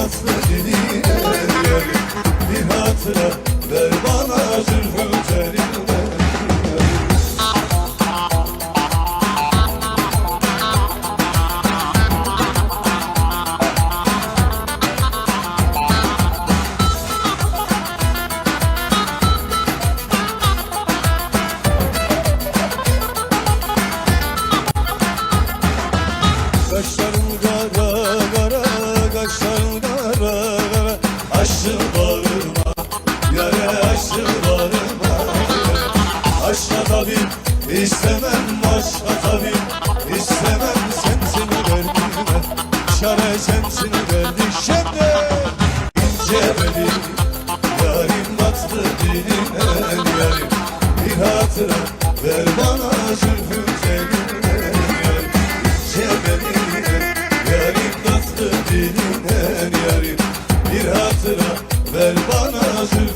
tatlı diline Bir hatıra ver bana zülfü terine Başlar istemem, aşka tabip istemem Sensin derdime, çare sensin derdişemde İnce beni, yarim battı diline yarim. Bir hatıra ver bana zülfü telinden yarim İnce beni, yarim battı Bir hatıra ver bana zülfü